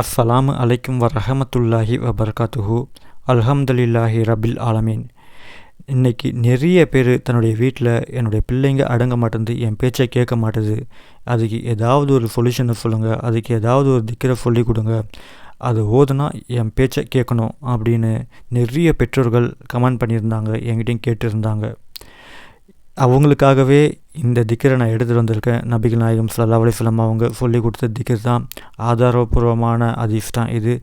அஸ்ஸலாமு அலைக்கும் வரஹமத்துல்லாஹி வபர்காத்துஹு அல்ஹம்துலில்லாஹி ரபில் ஆலமீன் இன்றைக்கி நிறைய பேர் தன்னுடைய வீட்டில் என்னுடைய பிள்ளைங்க அடங்க மாட்டேங்குது என் பேச்சை கேட்க மாட்டேது அதுக்கு ஏதாவது ஒரு சொல்யூஷனை சொல்லுங்கள் அதுக்கு ஏதாவது ஒரு திக்கரை சொல்லி கொடுங்க. அது ஓதுனா என் பேச்சை கேட்கணும் அப்படின்னு நிறைய பெற்றோர்கள் கமெண்ட் பண்ணியிருந்தாங்க என்கிட்டையும் கேட்டிருந்தாங்க. அவங்களுக்காகவே இந்த திக்கரை நான் எடுத்துகிட்டு வந்திருக்கேன். நபிகள் நாயகம் சல்லா அலிஸ்லாம் அவங்க சொல்லி கொடுத்த திக்கர் தான் ஆதாரபூர்வமான அதீஸ் தான் இது.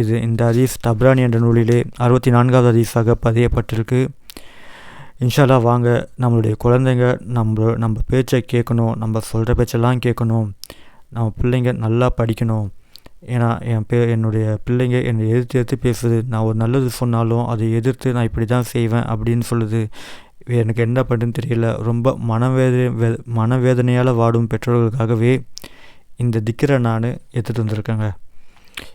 இது இந்த அதீஸ் தப்ரானி என்ற நூலிலே அறுபத்தி நான்காவது அதீஸாக பதியப்பட்டிருக்கு. இன்ஷால்லா வாங்க நம்மளுடைய குழந்தைங்க நம்ம நம்ம பேச்சை கேட்கணும் நம்ம சொல்கிற பேச்செல்லாம் கேட்கணும். நம்ம பிள்ளைங்க நல்லா படிக்கணும். ஏன்னா என் பே என்னுடைய பிள்ளைங்க என்னை எதிர்த்து எதிர்த்து பேசுது. நான் ஒரு நல்லது சொன்னாலும் அதை எதிர்த்து நான் இப்படி தான் செய்வேன் அப்படின்னு சொல்லுது. எனக்கு என்ன பண்ணுன்னு தெரியல. ரொம்ப மனவேதனை வே மனவேதனையால் வாடும் பெற்றோர்களுக்காகவே இந்த திக்கரை நான் எடுத்துகிட்டு வந்திருக்கேங்க.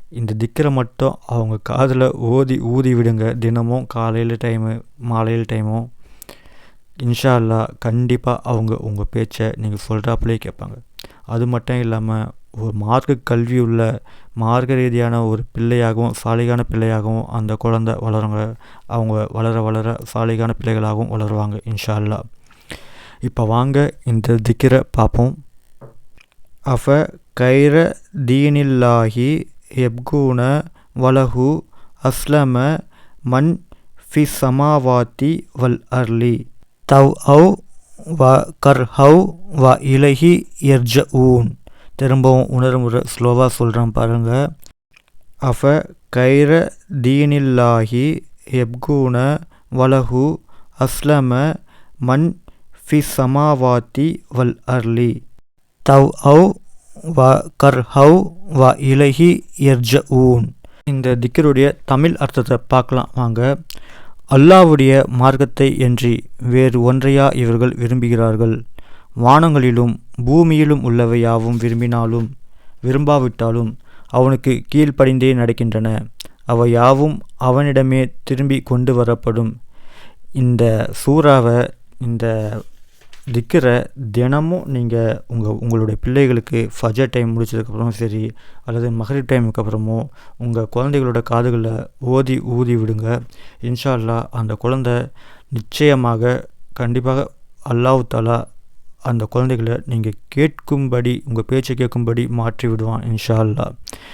இந்த திக்கரை மட்டும் அவங்க காதில் ஓதி ஊதி விடுங்க. தினமும் காலையில் டைமு மாலையில் டைமும் இன்ஷா அல்லா கண்டிப்பாக அவங்க உங்கள் பேச்சை நீங்கள் சொல்கிறாப்புலே கேட்பாங்க. அது மட்டும் இல்லாமல் ஒரு மார்க்க கல்வி உள்ள மார்க்க ரீதியான ஒரு பிள்ளையாகவும் சாலிகான பிள்ளையாகவும் அந்த குழந்த வளருங்க. அவங்க வளர வளர சாலிகான பிள்ளைகளாகவும் வளருவாங்க இன்ஷா அல்லா இப்போ வாங்க இந்த திக்கிரை பார்ப்போம் அஃப கைர தீனில்லாஹி எப்கூன வலஹு அஸ்லம மன் ஃபி சமாவாத்தி வல் அர்லி. தவ் ஹவ் வ கர் ஹவ் வ இலஹி எர்ஜ ஊன். திரும்பவும் உணர்முறை ஸ்லோவாக சொல்கிறேன் பாருங்கள் அஃப கைர தீனில்லாஹி எப்கூன வலஹு அஸ்லம மன் ஃபி சமாவாத்தி வல் அர்லி. தவ் அவு வ கர் கர்ஹவ் வ இலகி எர்ஜ ஊன் இந்த திக்கருடைய தமிழ் அர்த்தத்தை பார்க்கலாம் வாங்க. அல்லாவுடைய மார்க்கத்தை என்று வேறு ஒன்றையா இவர்கள் விரும்புகிறார்கள்? வானங்களிலும் பூமியிலும் உள்ளவை யாவும் விரும்பினாலும் விரும்பாவிட்டாலும் அவனுக்கு கீழ்ப்படிந்தே நடக்கின்றன. அவை யாவும் அவனிடமே திரும்பி கொண்டு வரப்படும். இந்த சூறாவை இந்த திக்கரை தினமும் நீங்கள் உங்கள் உங்களுடைய பிள்ளைகளுக்கு ஃபஜர் டைம் முடிச்சதுக்கப்புறமும் சரி அல்லது மகரிப் டைமுக்கு அப்புறமோ உங்கள் குழந்தைகளோட காதுகளில் ஓதி ஊதி விடுங்க. இன்ஷால்லா அந்த குழந்தை நிச்சயமாக கண்டிப்பாக அல்லாஹ் தாலா அந்த குழந்தைகளை நீங்கள் கேட்கும்படி உங்கள் பேச்சை கேட்கும்படி மாற்றி விடுவான் இன்ஷா அல்லா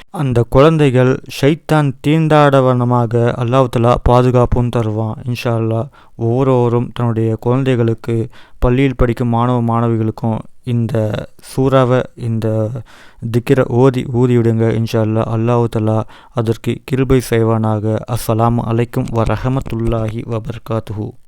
அந்த குழந்தைகள் ஷைத்தான் தீண்டாடவனமாக அல்லாஹலா பாதுகாப்பும் தருவான் இன்ஷா அல்லா ஒவ்வொருவரும் தன்னுடைய குழந்தைகளுக்கு பள்ளியில் படிக்கும் மாணவ மாணவிகளுக்கும் இந்த சூறாவை இந்த திக்கிற ஓதி ஊதிவிடுங்க இன்ஷா அல்லா அல்லாஹு அதற்கு கிருபை செய்வானாக. அஸ்ஸலாம் அலைக்கும் வரஹமத்துல்லாஹி ரஹமத்துல்லாஹி வபர்காத்துஹூ.